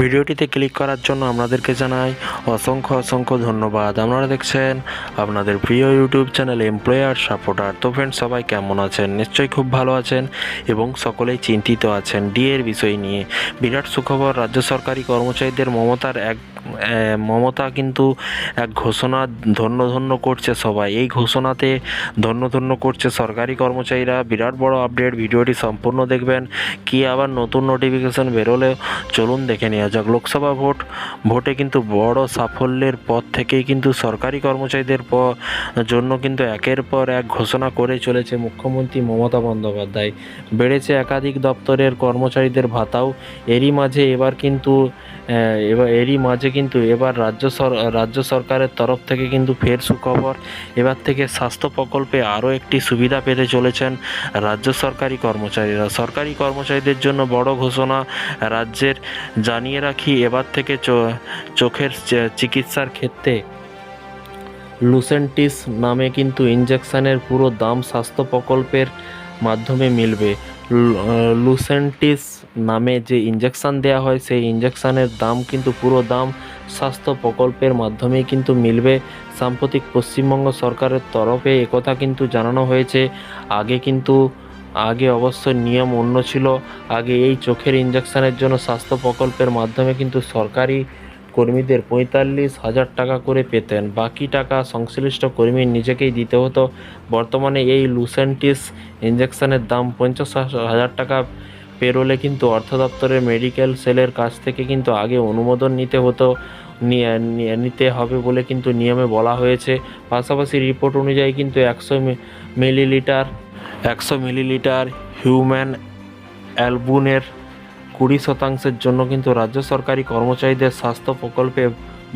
ভিডিওটিতে ক্লিক করার জন্য আপনাদেরকে জানাই অসংখ্য অসংখ্য ধন্যবাদ। আপনারা দেখছেন আপনাদের প্রিয় ইউটিউব চ্যানেল এমপ্লয়ার সাপোর্টার। তো ফ্রেন্ড সবাই কেমন আছেন? নিশ্চয়ই খুব ভালো আছেন এবং সকলেই চিন্তিত আছেন ডিএর বিষয় নিয়ে। বিরাট সুখবর, রাজ্য সরকারি কর্মচারীদের মমতার এক মমতা কিন্তু এক ঘোষণা ধন্য ধন্য করছে সবাই। এই ঘোষণাতে ধন্য ধন্য করছে সরকারি কর্মচারীরা। বিরাট বড় আপডেট ভিডিওটি সম্পূর্ণ দেখবেন। কি আবার নতুন নোটিফিকেশন বেরোলে চলুন দেখে নেওয়া যাক। লোকসভা ভোট, ভোটে কিন্তু বড় সাফল্যের পর থেকেই কিন্তু সরকারি কর্মচারীদের জন্য কিন্তু একের পর এক ঘোষণা করে চলেছে মুখ্যমন্ত্রী মমতা বন্দ্যোপাধ্যায়। বেড়েছে একাধিক দপ্তরের কর্মচারীদের ভাতাও। এরই মাঝে এবার কিন্তু এবার, এরই মাঝে কিন্তু এবার রাজ্য সর, রাজ্য সরকারের তরফ থেকে কিন্তু ফের সুখবর। এবার থেকে স্বাস্থ্য প্রকল্পে আরও একটি সুবিধা পেতে চলেছেন রাজ্য সরকারি কর্মচারীরা। সরকারি কর্মচারীদের জন্য বড় ঘোষণা, রাজ্যের জানিয়ে রাখি, এবার থেকে চোখের চিকিৎসার ক্ষেত্রে লুসেন্টিস নামে কিন্তু ইঞ্জেকশনের পুরো দাম স্বাস্থ্য প্রকল্পের মাধ্যমে মিলবে। লুসেন্টিস নামে যে ইঞ্জেকশন দেওয়া হয়, সেই ইঞ্জেকশনের দাম কিন্তু পুরো দাম স্বাস্থ্য প্রকল্পের মাধ্যমেই কিন্তু মিলবে। সাম্প্রতিক পশ্চিমবঙ্গ সরকারের তরফে একথা কিন্তু জানানো হয়েছে। আগে কিন্তু আগে অবশ্য নিয়ম অন্য ছিল। আগে এই চোখের ইঞ্জেকশনের জন্য স্বাস্থ্য প্রকল্পের মাধ্যমে কিন্তু সরকারি কর্মীদের পঁয়তাল্লিশ হাজার টাকা করে পেতেন। বাকি টাকা সংশ্লিষ্ট কর্মী নিজেকেই দিতে হতো। বর্তমানে এই লুসেন্টিস ইঞ্জেকশনের দাম পঞ্চাশ হাজার টাকা। পেরোলে কিন্তু অর্থ দপ্তরের মেডিকেল সেলের কাছ থেকে কিন্তু আগে অনুমোদন নিতে হতো। নিতে হবে বলে কিন্তু নিয়মে বলা হয়েছে। পাশাপাশি রিপোর্ট অনুযায়ী কিন্তু একশো মিলিলিটার একশো মিলিলিটার হিউম্যান অ্যালবুনের কুড়ি শতাংশের জন্য কিন্তু রাজ্য সরকারি কর্মচারীদের স্বাস্থ্য প্রকল্পে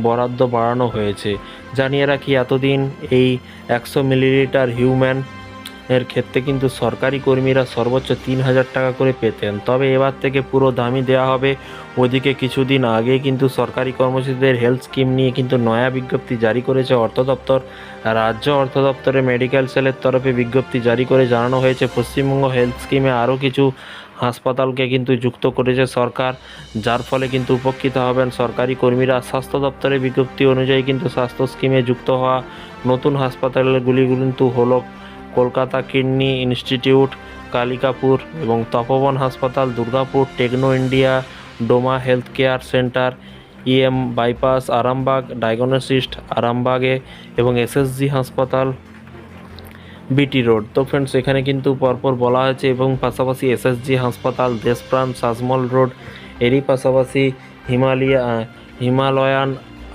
বরাদ্দ বাড়ানো হয়েছে। জানিয়ে রাখি, এতদিন এই একশো মিলিলিটার হিউম্যান এর ক্ষেত্রে কিন্তু সরকারি কর্মীরা সর্বোচ্চ তিন হাজার টাকা করে পেতেন। তবে এবার থেকে পুরো দামই দেওয়া হবে। ওদিকে কিছুদিন আগে কিন্তু সরকারি কর্মচারীদের হেলথ স্কিম নিয়ে কিন্তু নয়া বিজ্ঞপ্তি জারি করেছে অর্থ দপ্তর। রাজ্য অর্থ দপ্তরের মেডিকেল সেলের তরফে বিজ্ঞপ্তি জারি করে জানানো হয়েছে, পশ্চিমবঙ্গ হেলথ স্কিমে আরও কিছু হাসপাতালকে কিন্তু যুক্ত করেছে সরকার, যার ফলে কিন্তু উপকৃত হবেন সরকারি কর্মীরা। স্বাস্থ্য দপ্তরের বিজ্ঞপ্তি অনুযায়ী কিন্তু স্বাস্থ্য স্কিমে যুক্ত হওয়া নতুন হাসপাতালগুলি কিন্তু হলো কলকাতা কিডনি ইনস্টিটিউট, কালিকাপুর এবং তপবন হাসপাতাল, Durgapur, Techno India, Doma health care centre, EM bypass, Arambagh, diagnostic, আরামবাগে এবং এসএসজি হাসপাতাল, বিটি রোড। তো ফ্রেন্ডস এখানে কিন্তু পরপর বলা হয়েছে এবং পাশাপাশি এসএসজি হাসপাতাল, দেশপ্রাণ শাসমল রোড, এরই পাশাপাশি হিমালয়া হিমালয়ান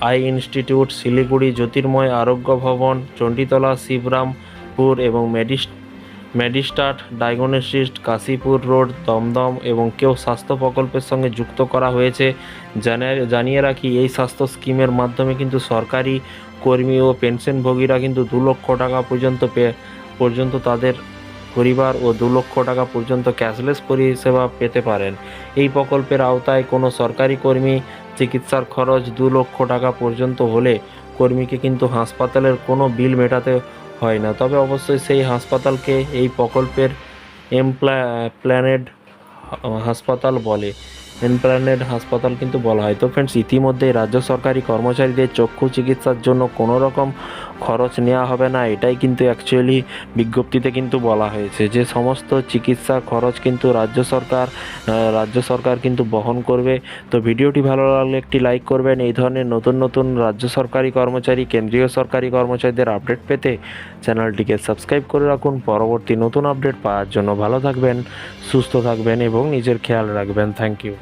আই ইনস্টিটিউট, শিলিগুড়ি, জ্যোতির্ময় আরোগ্য ভবন, চণ্ডীতলা শিবরামপুর এবং Medis Medistart, diagnostic, Kashipur road, Dum Dum এবং কেউ স্বাস্থ্য প্রকল্পের সঙ্গে যুক্ত করা হয়েছে। জানিয়ে জানিয়ে রাখি, এই স্বাস্থ্য স্কিমের মাধ্যমে কিন্তু সরকারি কর্মী ও পেনশনভোগীরা কিন্তু দু লক্ষ টাকা পর্যন্ত পর্যন্ত তাদের পরিবার ও দু লক্ষ টাকা পর্যন্ত ক্যাশলেস পরিষেবা পেতে পারেন। এই প্রকল্পের আওতায় কোনো সরকারি কর্মী চিকিৎসার খরচ দু লক্ষ টাকা পর্যন্ত হলে কর্মীকে কিন্তু হাসপাতালের কোনো বিল মেটাতে হয় না। তবে অবশ্যই সেই হাসপাতালকে এই প্রকল্পের এমপ্লা প্ল্যানেড হাসপাতাল বলে। এমপ্ল্যানেড হাসপাতাল কিন্তু বলা হয়। তো ফ্রেন্ডস ইতিমধ্যে রাজ্য সরকারি কর্মচারীদের চক্ষু চিকিৎসার জন্য কোনো রকম খরচ নেওয়া হবে না, এটাই কিন্তু অ্যাকচুয়ালি বিজ্ঞপ্তিতে কিন্তু বলা হয়েছে। যে সমস্ত চিকিৎসা খরচ কিন্তু রাজ্য সরকার রাজ্য সরকার কিন্তু বহন করবে। তো ভিডিওটি ভালো লাগলে একটি লাইক করবেন। এই ধরনের নতুন নতুন রাজ্য সরকারি কর্মচারী, কেন্দ্রীয় সরকারি কর্মচারীদের আপডেট পেতে চ্যানেলটিকে সাবস্ক্রাইব করে রাখুন। পরবর্তী নতুন আপডেট পাওয়ার জন্য ভালো থাকবেন, সুস্থ থাকবেন এবং নিজের খেয়াল রাখবেন। Thank you